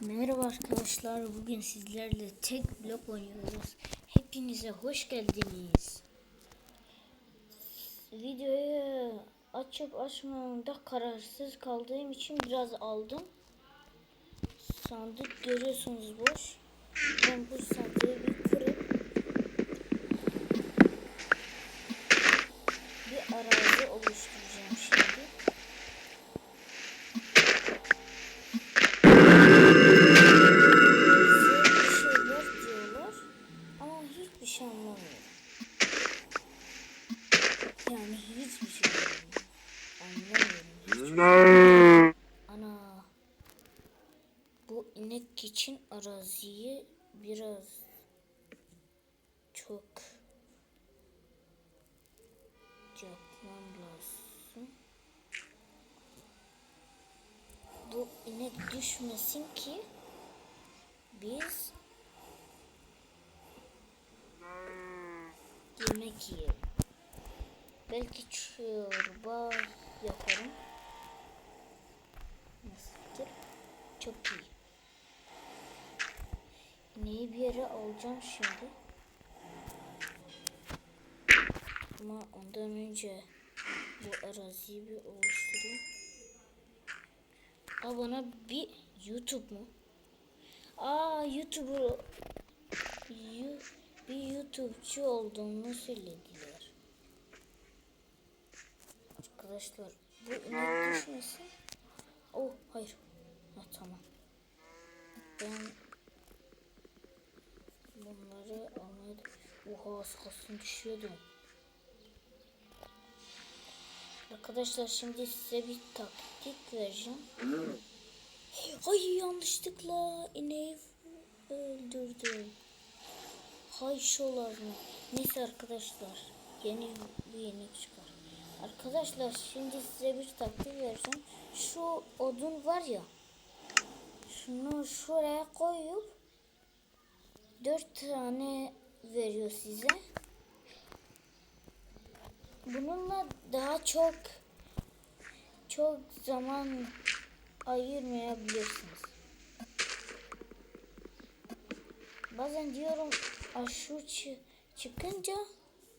Merhaba arkadaşlar. Bugün sizlerle tek blok oynuyoruz. Hepinize hoş geldiniz. Videoyu açıp açmamda kararsız kaldığım için biraz aldım. Sandık görüyorsunuz boş. Ben bu sandığı bir şey anlamıyorum. Yani hiçbir şey anlamıyorum. Anlamıyorum. Hiç. Ana. Bu inek için araziyi biraz çok yapmam lazım. Bu inek düşmesin ki biz yemek yiyelim. Belki çorba yaparım. Nasıldır? Çok iyi. İneği bir yere alacağım şimdi. Ama ondan önce bu araziyi bir oluşturayım. Aa bana bir YouTube mu? Aa YouTuber Yu- bir YouTube'cu olduğumu söylediler. Arkadaşlar bu inek düşmesin. Oh hayır. Ha tamam. Ben bunları almaya Oha az kalsın düşüyordum. Arkadaşlar şimdi size bir taktik vereceğim. Ay yanlışlıkla ineği öldürdüm. Hay şolar mı? Neyse arkadaşlar. Yeni bir inek çıkar. Arkadaşlar şimdi size bir taktik vereceğim. Şu odun var ya. Şunu şuraya koyup dört tane veriyor size. Bununla daha çok çok zaman ayırmayabilirsiniz. Bazen diyorum çı- çıkınca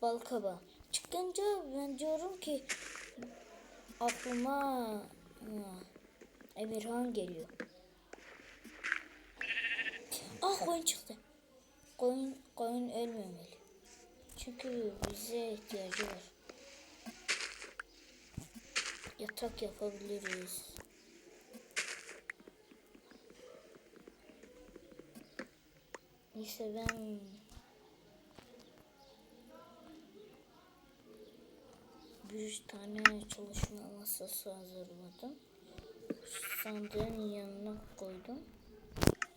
balkaba çıkınca ben diyorum ki aklıma ha, Emirhan geliyor. Ah koyun çıktı. Koyun, koyun ölmemeli. Çünkü bize ihtiyacı var. Yatak yapabiliriz. Neyse ben bir tane çalışma masası hazırladım. Sandığın yanına koydum.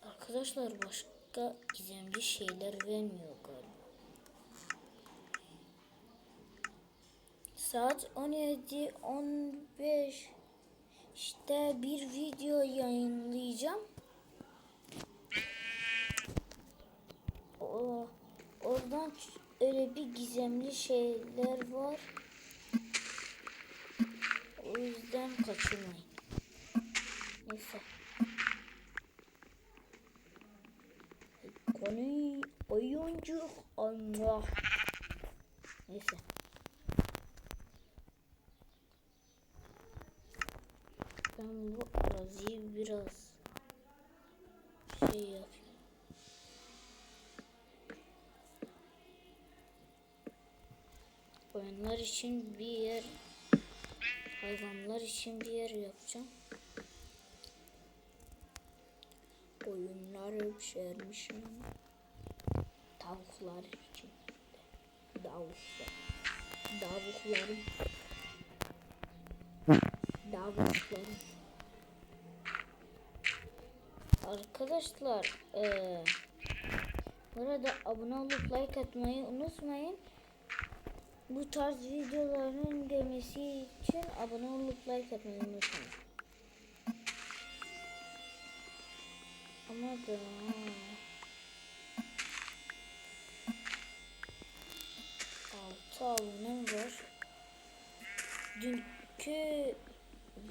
Arkadaşlar başka gizemli şeyler vermiyor galiba. Saat 17-15 işte bir video yayınlayacağım. Oradan öyle bir gizemli şeyler var. O yüzden kaçırmayın. Neyse. Konu oyuncu Allah. Neyse. Ben bu araziyi biraz şey yapayım. Oyunlar için bir yer, hayvanlar için bir yer yapacağım. Oyunlar pişirmişim. Tavuklar için. Tavuklar. Tavuklarım. Tavuklarım. Arkadaşlar eee burada abone olup like atmayı unutmayın. Bu tarz videoların gelmesi için abone olup like atmayı unutmayın. Ama da altı abonem var. Dünkü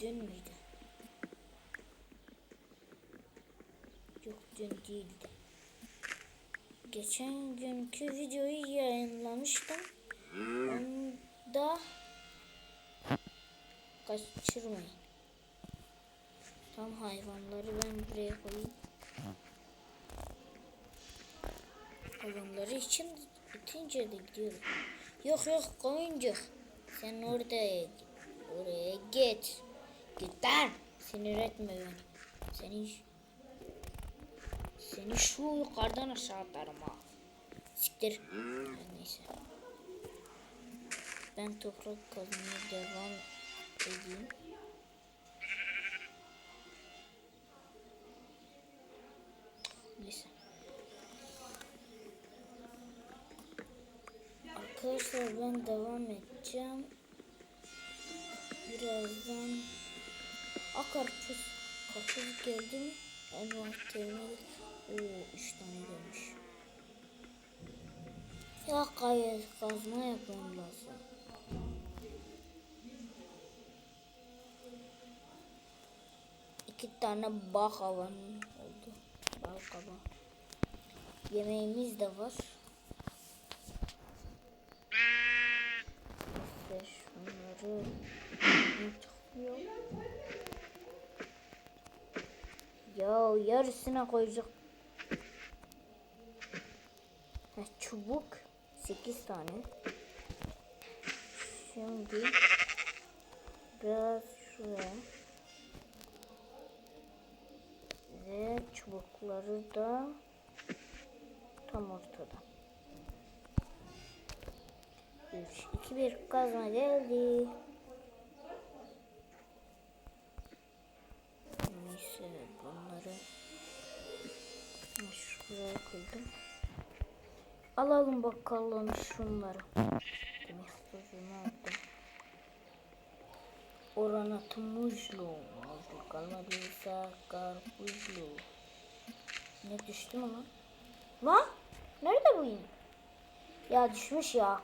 dün müydü? Yok dün değildi. Geçen günkü videoyu yayınlamıştım. Kaçırmayın. Tam hayvanları ben buraya koyayım. Hayvanları için bitince de gidiyorum. Yok yok koyuncuk. Sen orada oraya git. Lan. Sinir etme beni. Seni seni şu yukarıdan aşağı atarım ha. Siktir. Neyse. Ben toprak kazmaya devam edeyim. Neyse. Arkadaşlar ben devam edeceğim. Birazdan akarpuz karpuz geldi mi? Envanterime Oo, üç tane gelmiş. Ya gayet kazma yapmam lazım. İki tane bağ havanın oldu. Bal kaba. Yemeğimiz de var. Neyse şunları. Ya yarısına koyacak. Ha, çubuk 8 tane. Şimdi biraz şuraya. Ve çubukları da tam ortada. 3, 2, 1 kazma geldi. Neyse bunları şuraya koydum. Alalım bakalım şunları. Sözünü aldım. Oranatı muzlu. Aldı kalmadıysa karpuzlu. Ne düştü mü lan? Lan? Nerede bu yine? Ya düşmüş ya.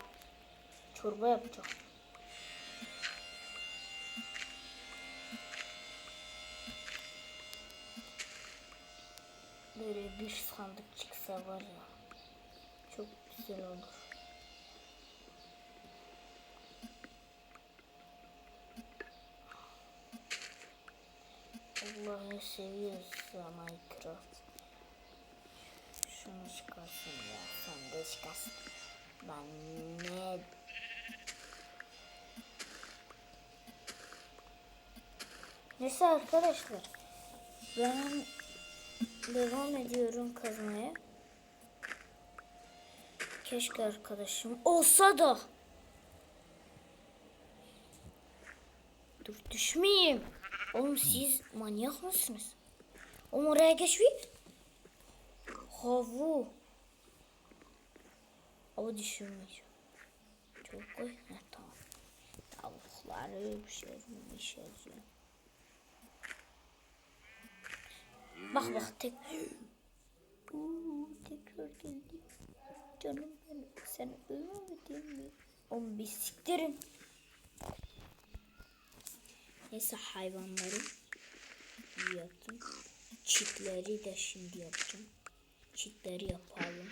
Çorba yapacağım. Böyle bir sandık çıksa var ya. Çok güzel olur. Allah'ı seviyorsa Minecraft. Şunu çıkarsın ya. Sen de çıkarsın. Ben ne... Neyse arkadaşlar. Ben devam ediyorum kazmaya. Keşke arkadaşım olsa da. Dur düşmeyeyim. Oğlum siz manyak mısınız? Oğlum oraya geç bir. Havu. Havu düşürmeyeceğim. Çok koy. Ha, tamam. Tavukları şey yazıyor. Bak bak tek. Uuu tekrar geldi. Canım benim sen ölmedin mi? Oğlum bir siktirin. Neyse hayvanları yaptım. Çitleri de şimdi yapacağım. Çitleri yapalım.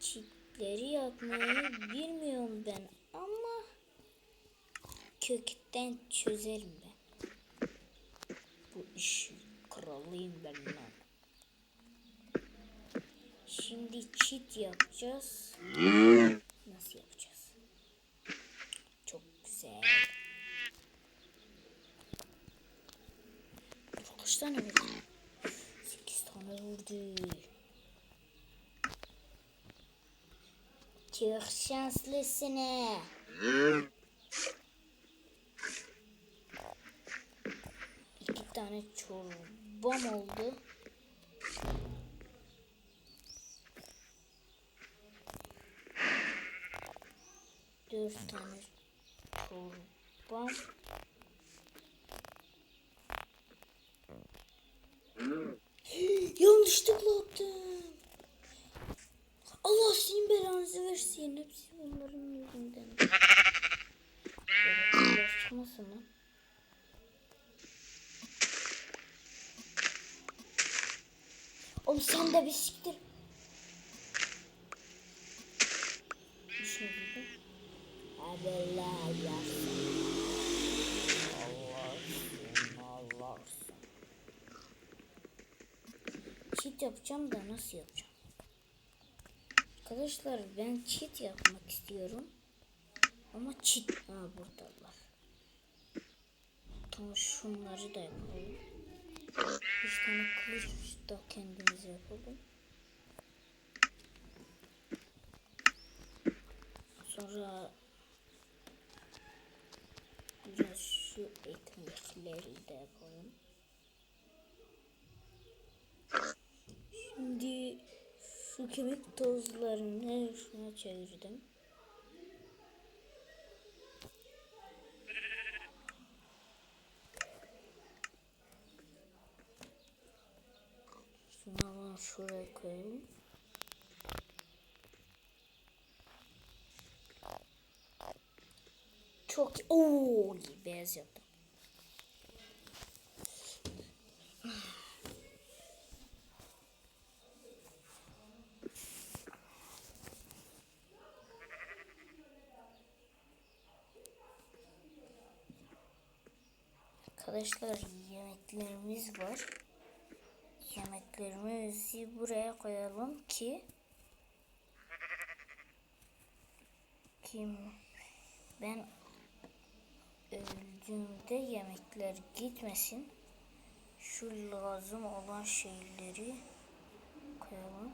Çitleri yapmayı bilmiyorum ben ama kökten çözerim ben. Bu iş kralıyım ben lan. Şimdi çit yapacağız. Nasıl yapacağız? Kaç tane vurdu? 8 tane vurdu. Çok şanslısın. İki tane çorbam oldu. Dört tane soğuktan. Yanlışlıkla attım. Allah sizin belanızı versin. Hepsi bunların yüzünden. Yaratılmasın lan. Oğlum sen de bir siktir. Cheat yapacağım da nasıl yapacağım? Arkadaşlar ben cheat yapmak istiyorum. Ama cheat. Ha buradalar. Tamam şunları da yapalım. Bir tane kılıç da kendimize yapalım. Sonra biraz şu ekmekleri de yapalım. Şimdi şu kemik tozlarını şuna çevirdim. Şunu şuraya koyalım. Çok ooo beyaz yaptım. Arkadaşlar yemeklerimiz var. Yemeklerimizi buraya koyalım ki kim ben öldüğümde yemekler gitmesin. Şu lazım olan şeyleri koyalım.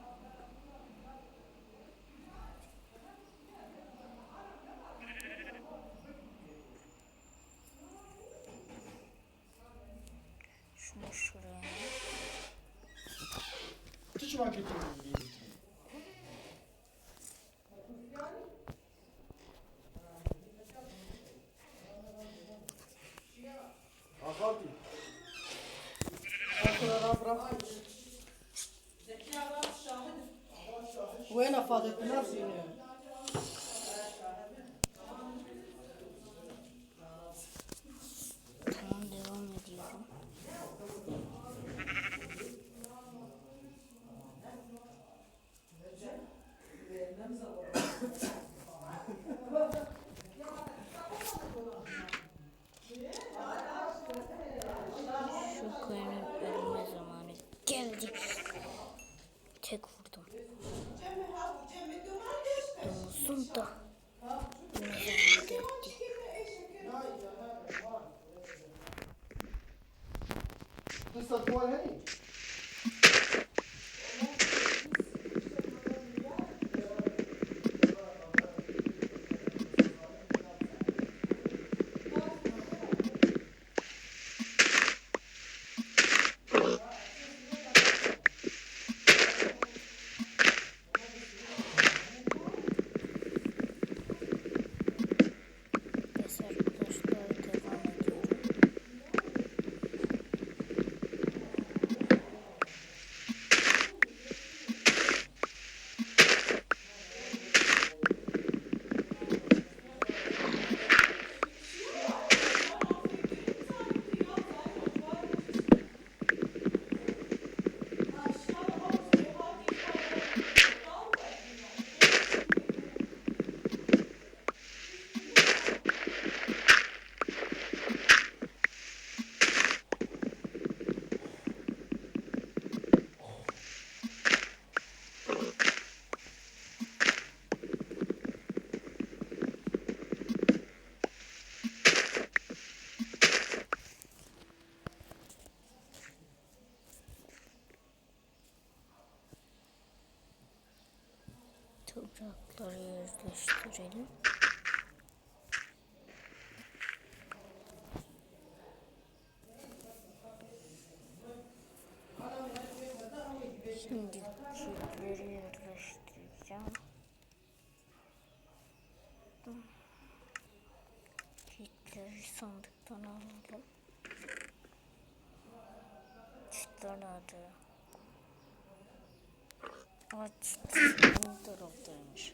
Essa porra é yerleştirelim. Şimdi çiftleri yerleştireceğim. Çiftleri sandıktan. Çiftler nerede? Aa çiftler bu taraftaymış.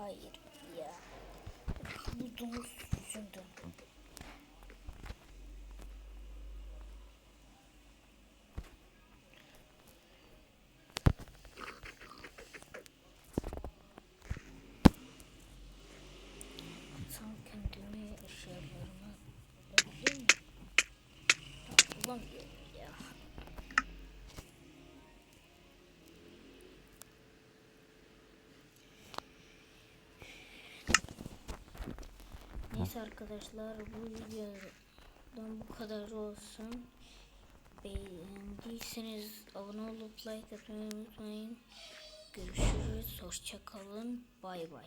hayır ya. Bu domuz yüzünden. Sen kendimi? Neyse arkadaşlar bu videodan bu kadar olsun. Beğendiyseniz abone olup like atmayı unutmayın. Görüşürüz. Hoşça kalın. Bay bay.